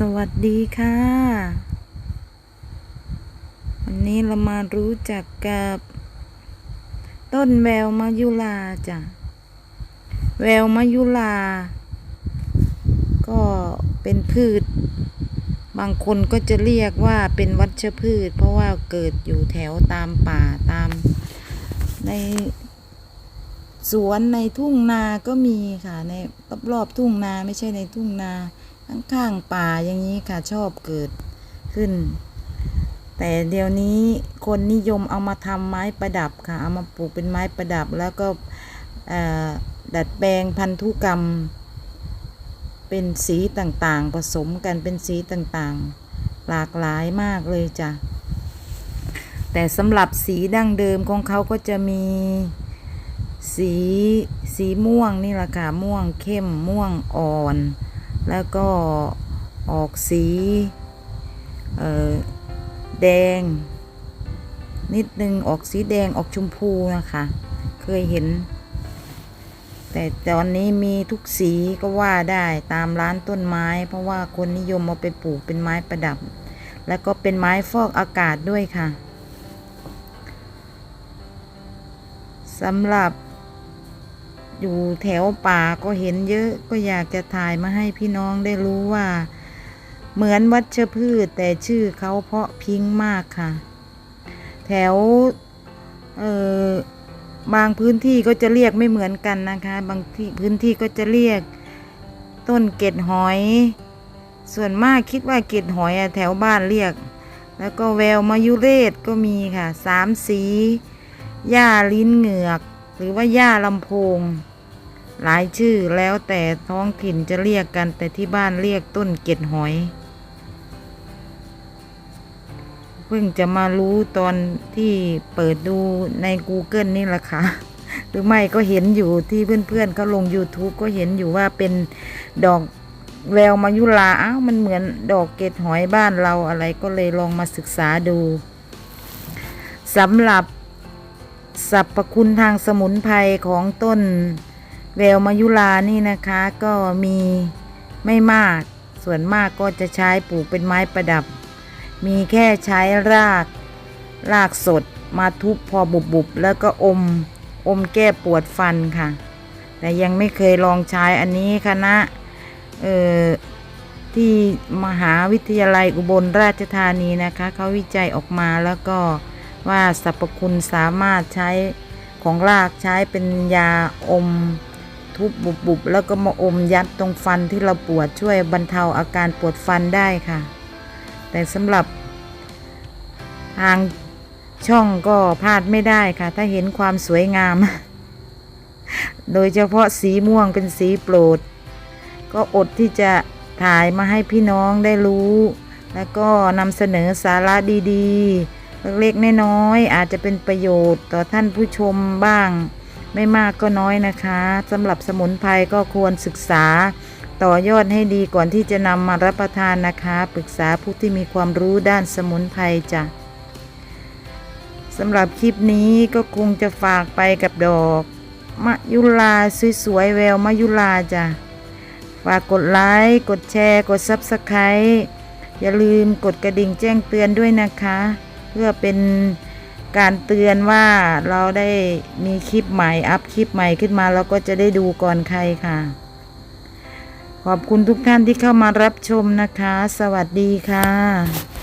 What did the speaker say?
สวัสดีค่ะ วันนี้เรามารู้จักกับ ต้นแววมายุลาจ้ะ แววมายุลา ก็เป็นพืช บางคนก็จะเรียกว่าเป็นวัชพืช เพราะว่าเกิดอยู่แถวตามป่าตาม ในสวนในทุ่งนาก็มีค่ะ ในรอบๆทุ่งนาไม่ใช่ในทุ่งนา ข้างๆป่าอย่างนี้ค่ะชอบเกิดขึ้น แต่เดี๋ยวนี้คนนิยมเอามาทำไม้ประดับค่ะ เอามาปลูกเป็นไม้ประดับแล้วก็ดัดแปลงพันธุกรรม เป็นสีต่างๆ ผสมกันเป็นสีต่างๆ หลากหลายมากเลยจ้ะแต่สำหรับสีดั้งเดิมของเขาก็จะมีสีสีม่วงนี่แหละค่ะม่วงเข้มม่วงอ่อน แล้วก็ออกสีแดง นิดนึงออกสีแดงออกชมพูนะคะ เคยเห็น แต่ตอนนี้มีทุกสีก็ว่าได้ตามร้านต้นไม้ เพราะว่าคนนิยมเอาไปปลูกเป็นไม้ประดับ แล้วก็เป็นไม้ฟอกอากาศด้วยค่ะสำหรับ อยู่แถวป่าก็เห็นเยอะก็อยากจะถ่ายมาให้พี่น้องได้รู้ว่า เหมือนวัชพืชแต่ชื่อเขาเพาะพิงมากค่ะ แถวเออบางพื้นที่ก็จะเรียกไม่เหมือนกันนะคะ บางที่พื้นที่ก็จะเรียกต้นเกล็ดหอย ส่วนมากคิดว่าเกล็ดหอยแถวบ้านเรียก แล้วก็แววมายุเรศก็มีค่ะสามสีหญ้าลิ้นเหงือก หรือว่าหญ้าลำโพง หลายชื่อแล้วแต่ท้องถิ่นจะเรียกกันแต่ที่บ้านเรียกต้นเกล็ดหอย เพิ่งจะมารู้ตอนที่เปิดดูใน Google นี่แหละค่ะ หรือไม่ก็เห็นอยู่ที่เพื่อนๆเขาลง YouTube ก็เห็นอยู่ว่าเป็นดอกแววมายุลาอ้าวมันเหมือนดอกเกล็ดหอยบ้านเราอะไรก็เลยลองมาศึกษาดูสำหรับสรรพคุณทางสมุนไพรของต้น แววมายุลานี่นะคะก็มีไม่มาก ส่วนมากก็จะใช้ปลูกเป็นไม้ประดับ มีแค่ใช้รากรากสดมาทุบพอบุบๆแล้วก็อมอมแก้ปวดฟันค่ะ แต่ยังไม่เคยลองใช้อันนี้คณะเอ่อที่มหาวิทยาลัยอุบลราชธานีนะคะเขาวิจัยออกมาแล้วก็ว่าสรรพคุณสามารถใช้ของรากใช้เป็นยาอม ทุบบุบๆแล้วก็มาอมยัดตรงฟันที่เราปวดช่วยบรรเทาอาการปวดฟันได้ค่ะ แต่สำหรับทางช่องก็พลาดไม่ได้ค่ะ ถ้าเห็นความสวยงาม โดยเฉพาะสีม่วงเป็นสีโปรด ก็อดที่จะถ่ายมาให้พี่น้องได้รู้ แล้วก็นำเสนอสาระดีๆ เล็กๆน้อยๆอาจจะเป็นประโยชน์ต่อท่านผู้ชมบ้าง ไม่มากก็น้อยนะคะสำหรับสมุนไพรก็ควรศึกษา ต่อยอดให้ดีก่อนที่จะนำมารับประทานนะคะ ปรึกษาผู้ที่มีความรู้ด้านสมุนไพรจ้ะสำหรับคลิปนี้ก็คงจะฝากไปกับดอกมะยุลาสวยๆแววมะยุลาจ้ะฝากกดไลค์กดแชร์ กด Subscribe อย่าลืมกดกระดิ่งแจ้งเตือนด้วยนะคะ เพื่อเป็น การเตือนว่าเราได้มีคลิปใหม่อัพคลิปใหม่ขึ้นมาเราก็จะได้ดูก่อนใครค่ะ ขอบคุณทุกท่านที่เข้ามารับชมนะคะ สวัสดีค่ะ